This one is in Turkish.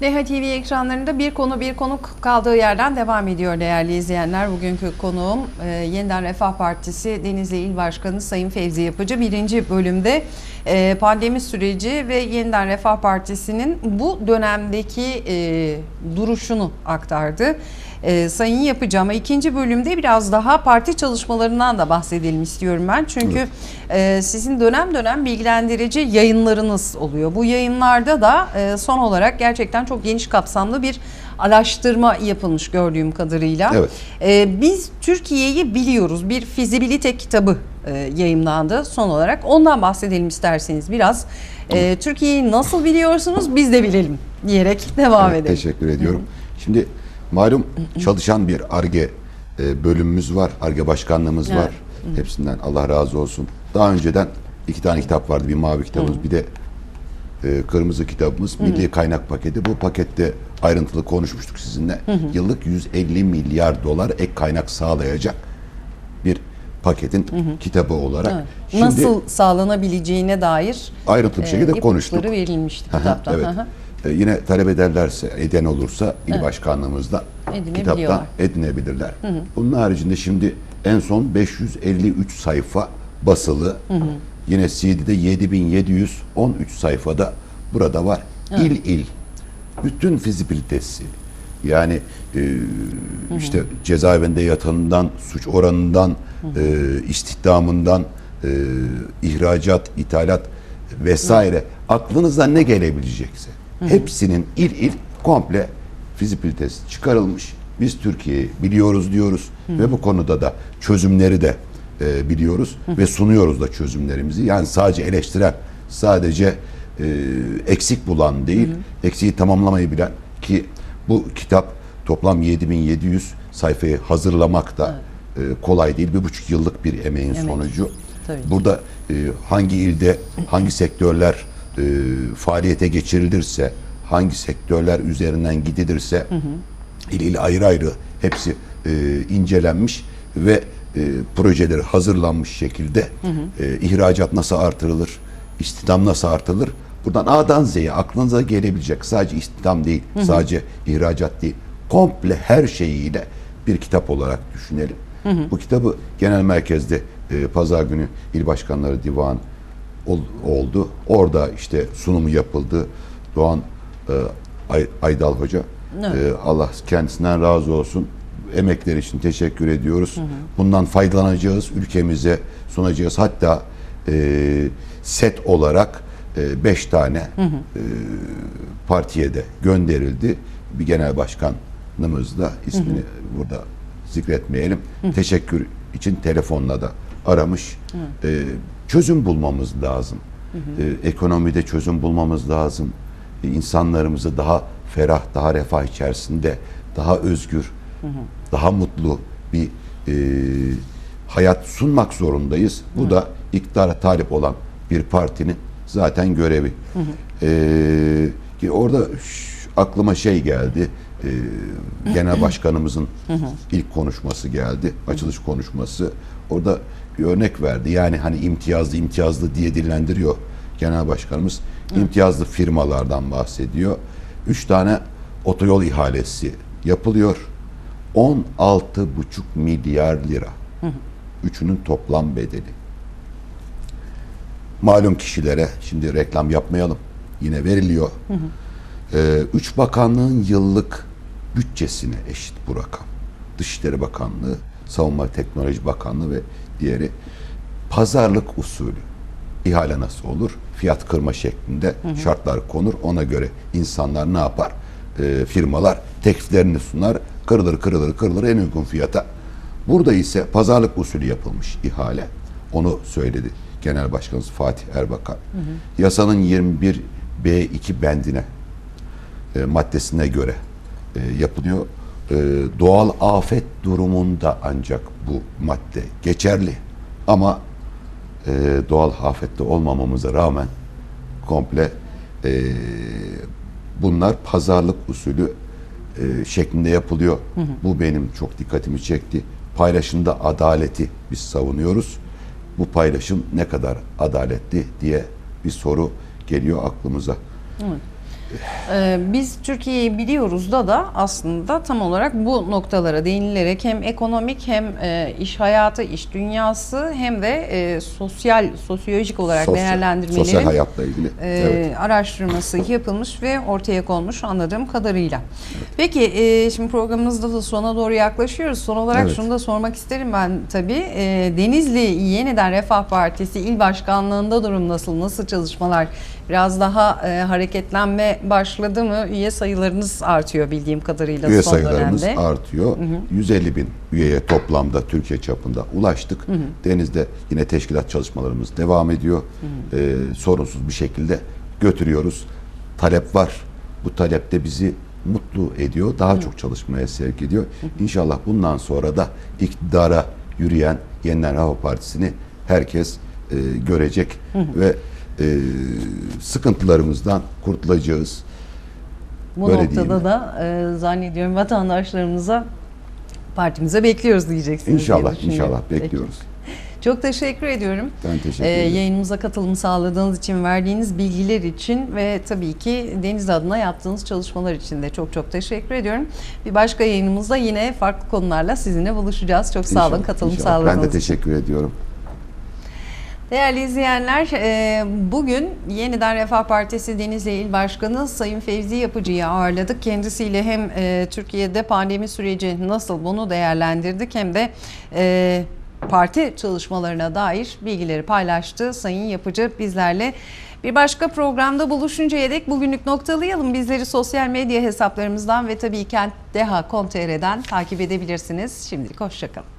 Deha TV ekranlarında bir konu bir konuk kaldığı yerden devam ediyor değerli izleyenler. Bugünkü konuğum e, Yeniden Refah Partisi Denizli İl Başkanı Sayın Fevzi Yapıcı. Birinci bölümde e, pandemi süreci ve Yeniden Refah Partisi'nin bu dönemdeki e, duruşunu aktardı. E, Sayın ama ikinci bölümde biraz daha parti çalışmalarından da bahsedelim istiyorum ben. Çünkü e, sizin dönem dönem bilgilendirici yayınlarınız oluyor. Bu yayınlarda da e, son olarak gerçekten çok geniş kapsamlı bir araştırma yapılmış gördüğüm kadarıyla. Evet. E, biz Türkiye'yi biliyoruz. Bir fizibilite kitabı e, yayımlandı son olarak. Ondan bahsedelim isterseniz biraz. E, Türkiye'yi nasıl biliyorsunuz biz de bilelim diyerek devam Evet, edelim. Teşekkür ediyorum. Şimdi malum çalışan bir ARGE e, bölümümüz var. ARGE başkanlığımız Evet. var. Hepsinden Allah razı olsun. Daha önceden iki tane kitap vardı. Bir mavi kitabımız bir de e, kırmızı kitabımız. Milli kaynak paketi. Bu pakette ayrıntılı konuşmuştuk sizinle. Yıllık 150 milyar dolar ek kaynak sağlayacak bir paketin kitabı olarak. Evet. Şimdi Nasıl sağlanabileceğine dair ayrıntılı bir e, şekilde ipuçları konuştuk. verilmişti kitapta. evet. Yine talep ederlerse, eden olursa il başkanlığımızda Edinebiliyorlar. kitaptan edinebilirler. Bunun haricinde şimdi en son 553 sayfa basılı. Yine CD'de 7713 sayfada burada var. İl il. Bütün fizibilitesi. Yani e, işte cezaevinde yatanından, suç oranından, e, istihdamından, e, ihracat, ithalat vesaire aklınıza ne gelebilecekse hepsinin il il komple fizibilitesi çıkarılmış. Biz Türkiye'yi biliyoruz diyoruz ve bu konuda da çözümleri de e, biliyoruz ve sunuyoruz da çözümlerimizi. Yani sadece eleştiren, sadece e, eksik bulan değil, eksiği tamamlamayı bilen ki bu kitap toplam 7700 sayfayı hazırlamak da e, kolay değil. Bir buçuk yıllık bir emeğin Emek. sonucu. Tabii. Burada e, hangi ilde hangi sektörler e, faaliyete geçirilirse, hangi sektörler üzerinden gidilirse il il ayrı ayrı hepsi e, incelenmiş ve e, projeleri hazırlanmış şekilde e, ihracat nasıl artırılır, istihdam nasıl artırılır? Buradan A'dan Z'ye aklınıza gelebilecek sadece istihdam değil, sadece ihracat değil, komple her şeyiyle bir kitap olarak düşünelim. Bu kitabı genel merkezde e, pazar günü il başkanları divan oldu. Orada işte sunumu yapıldı. Doğan e, Ay- Aydal Hoca. e, Allah kendisinden razı olsun. Emekleri için teşekkür ediyoruz. Bundan faydalanacağız, ülkemize sunacağız. Hatta e, set olarak e, beş tane e, partiye de gönderildi. Bir genel başkanımız da ismini burada zikretmeyelim. Teşekkür için telefonla da aramış. E, çözüm bulmamız lazım. E, ekonomide çözüm bulmamız lazım. E, insanlarımızı daha ferah, daha refah içerisinde, daha özgür, daha mutlu bir e, hayat sunmak zorundayız. Bu da iktidara talip olan bir partinin zaten görevi. E, ki orada aklıma şey geldi. E, genel başkanımızın ilk konuşması geldi. Açılış konuşması. Orada bir örnek verdi. Yani hani imtiyazlı imtiyazlı diye dillendiriyor genel başkanımız. İmtiyazlı firmalardan bahsediyor. Üç tane otoyol ihalesi yapılıyor. 16,5 milyar lira. Üçünün toplam bedeli. Malum kişilere şimdi reklam yapmayalım. Yine veriliyor. Ee, üç bakanlığın yıllık bütçesine eşit bu rakam. Dışişleri Bakanlığı, Savunma Teknoloji Bakanlığı ve diğeri pazarlık usulü. İhale nasıl olur? Fiyat kırma şeklinde şartlar konur. Ona göre insanlar ne yapar? Ee, firmalar tekliflerini sunar. Kırılır, kırılır, kırılır en uygun fiyata. Burada ise pazarlık usulü yapılmış ihale. Onu söyledi Genel Başkanımız Fatih Erbakan. Yasanın 21 B2 bendine e, maddesine göre e, yapılıyor. E, doğal afet durumunda ancak bu madde geçerli. Ama e, doğal afette olmamamıza rağmen komple e, bunlar pazarlık usulü e, şeklinde yapılıyor. Bu benim çok dikkatimi çekti. Paylaşımda adaleti biz savunuyoruz. Bu paylaşım ne kadar adaletli diye bir soru geliyor aklımıza. Ee, Biz Türkiye'yi biliyoruz da da aslında tam olarak bu noktalara değinilerek hem ekonomik hem e, iş hayatı, iş dünyası hem de e, sosyal, sosyolojik olarak Sosyal- değerlendirmelerin Sosyal hayatla ilgili. e, evet. araştırması yapılmış ve ortaya konmuş anladığım kadarıyla. Peki e, şimdi programımızda da sona doğru yaklaşıyoruz. Son olarak Evet. şunu da sormak isterim ben tabii. E, Denizli Yeniden Refah Partisi İl Başkanlığı'nda durum nasıl? Nasıl çalışmalar? Biraz daha e, hareketlenme başladı mı? Üye sayılarınız artıyor bildiğim kadarıyla Üye son sayılarımız dönemde. artıyor. 150 bin üyeye toplamda Türkiye çapında ulaştık. Denizde yine teşkilat çalışmalarımız devam ediyor. Ee, sorunsuz bir şekilde götürüyoruz. Talep var. Bu talep de bizi mutlu ediyor. Daha çok çalışmaya sevk ediyor. İnşallah bundan sonra da iktidara yürüyen Yeniden Refah Partisi'ni herkes e, görecek ve e, sıkıntılarımızdan kurtulacağız. Bu Böyle noktada da e, zannediyorum vatandaşlarımıza partimize bekliyoruz diyeceksiniz. diye İnşallah, düşünüyorum. inşallah Peki. bekliyoruz. Çok teşekkür ediyorum. Ben teşekkür Ee, ederim. yayınımıza katılım sağladığınız için, verdiğiniz bilgiler için ve tabii ki Deniz adına yaptığınız çalışmalar için de çok çok teşekkür ediyorum. Bir başka yayınımızda yine farklı konularla sizinle buluşacağız. Çok sağ olun İnşallah, katılım inşallah. sağladığınız Ben de için. teşekkür ediyorum. Değerli izleyenler, e, bugün Yeniden Refah Partisi Denizli İl Başkanı Sayın Fevzi Yapıcı'yı ağırladık. Kendisiyle hem e, Türkiye'de pandemi süreci nasıl bunu değerlendirdik hem de e, parti çalışmalarına dair bilgileri paylaştı Sayın Yapıcı bizlerle. Bir başka programda buluşuncaya dek bugünlük noktalayalım. Bizleri sosyal medya hesaplarımızdan ve tabii Kent Deha.com.tr'den takip edebilirsiniz. Şimdilik hoşçakalın.